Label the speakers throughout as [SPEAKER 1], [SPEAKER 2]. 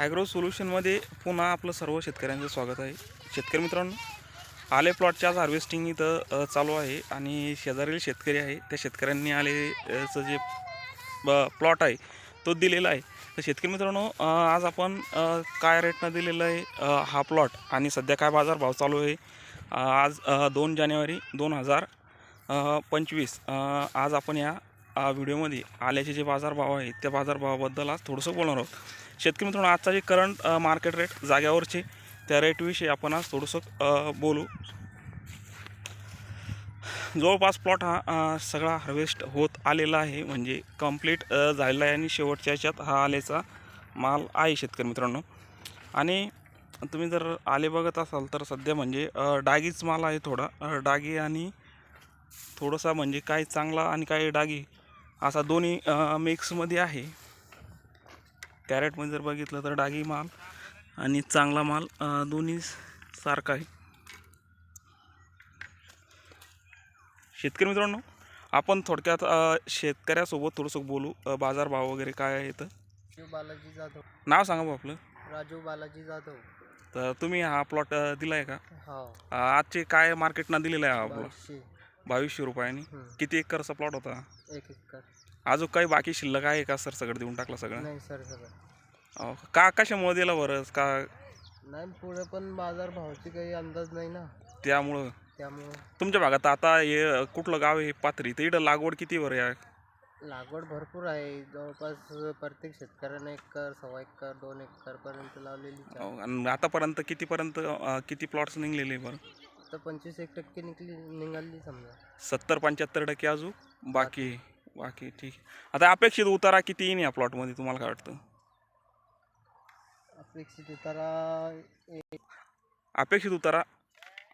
[SPEAKER 1] Agro सोल्युशनमध्ये पुन्हा आपलं सर्व शेतकऱ्यांचं स्वागत आहे. शेतकरी मित्रांनो आले प्लॉटच्या आज हार्वेस्टिंग इथं चालू आहे आणि शेजारील शेतकरी आहे. त्या शेतकऱ्यांनी आलेचं जे प्लॉट आहे तो दिलेला आहे. तर शेतकरी मित्रांनो आज आपण काय रेटनं दिलेला आहे हा प्लॉट आणि सध्या काय बाजारभाव चालू आहे आज दोन जानेवारी दोन हजार पंचवीस. आज आपण या व्हिडिओमध्ये आल्याचे जे बाजारभाव आहे त्या बाजारभावाबद्दल आज थोडंसं बोलणार आहोत. शेतकरी मित्रांनो आजचा जे करंट मार्केट रेट जाग्यावरचे त्या रेटविषयी आपण आज थोडंसं बोलू. जवळपास प्लॉट हा सगळा हार्वेस्ट होत आलेला आहे. म्हणजे कंप्लीट झालेला आहे आणि शेवटच्या याच्यात हा आलेचा माल आहे शेतकरी मित्रांनो. आणि तुम्ही जर आले बघत असाल तर सध्या म्हणजे डागीच माल आहे थोडा. डागी आणि थोडासा म्हणजे काही चांगला आणि काही डागी असा दोन्ही मिक्समध्ये आहे. कॅरेटमध्ये जर बघितलं तर डागी माल आणि चांगला माल दोन्ही सारखा आहे. शेतकरी मित्रांनो आपण थोडक्यात शेतकऱ्यासोबत थोडंसं बोलू. बाजारभाव वगैरे काय आहे तर
[SPEAKER 2] राजू बालाजी जाधव.
[SPEAKER 1] नाव सांगा भाऊ आपलं.
[SPEAKER 2] राजू बालाजी जाधव.
[SPEAKER 1] तर तुम्ही हा प्लॉट दिला आहे का?
[SPEAKER 2] हा.
[SPEAKER 1] आजचे काय मार्केटना दिलेला आहे हा प्लॉट
[SPEAKER 2] बावीसशे
[SPEAKER 1] रुपयाने.
[SPEAKER 2] हम्म.
[SPEAKER 1] किती एकरचा प्लॉट होता?
[SPEAKER 2] एक एकर.
[SPEAKER 1] अजून काही बाकी शिल्लक आहे का सर सगळं देऊन टाकलं सगळं?
[SPEAKER 2] नाही सर सर
[SPEAKER 1] अ, का कशामुळे दिला बरं? का
[SPEAKER 2] नाही पुढे पण बाजार भावाची काही अंदाज नाही ना.
[SPEAKER 1] त्यामुळं?
[SPEAKER 2] त्यामुळं.
[SPEAKER 1] तुमच्या भागात आता हे कुठलं गाव आहे? पाथरी. तर इकडं लागवड किती बरं आहे
[SPEAKER 2] लागवड भरपूर आहे. जवळपास प्रत्येक शेतकऱ्याने एकर सव्वा एकर दोन एकर पर्यंत लावलेली.
[SPEAKER 1] अहो, आणि आतापर्यंत कितीपर्यंत अ, किती प्लॉट्स निघलेले बरं?
[SPEAKER 2] तर पंचवीस एक टक्के निघली निघाली समजा.
[SPEAKER 1] सत्तर पंच्याहत्तर टक्के अजून? बाकी. बाकी ठीक. आहे आता अपेक्षित उतारा किती येईन या प्लॉटमध्ये तुम्हाला काय वाटतं?
[SPEAKER 2] अपेक्षित उतारा एक
[SPEAKER 1] अपेक्षित उतारा?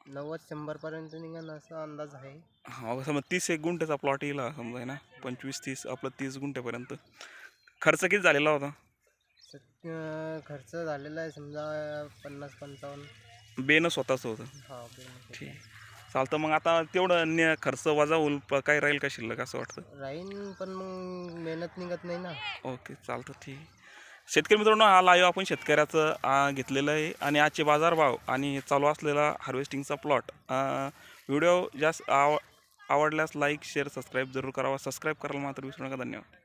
[SPEAKER 2] नव्वद शंभर पर्यंत निघाल असा अंदाज आहे.
[SPEAKER 1] हा समजा तीस एक गुंठ्याचा प्लॉट येईल हा समजा आहे ना? पंचवीस तीस आपलं तीस गुंठ्यापर्यंत. खर्च किती झालेला होता?
[SPEAKER 2] सत- अं, खर्च झालेला आहे समजा पन्नास पंचावन्न.
[SPEAKER 1] बेनं स्वतःचं होतं.
[SPEAKER 2] हा
[SPEAKER 1] ठीक. चालतं मग आता तेवढं ने खर्च वजा होईल प- काय राहील का शिल्लक असं वाटतं?
[SPEAKER 2] राहीन पण मग मेहनत निघत नाही ना.
[SPEAKER 1] ओके चालतं ठीक. आहे शेतकरी मित्रांनो हा लाईव्ह आपण शेतकऱ्याचं आ, घेतलेलं आहे. आणि आजचे बाजारभाव आणि चालू असलेला हार्वेस्टिंगचा प्लॉट व्हिडिओ जास्त आव आवडल्यास लाईक शेअर सबस्क्राईब जरूर करावा. सबस्क्राईब करायला मात्र विसरू नका. धन्यवाद.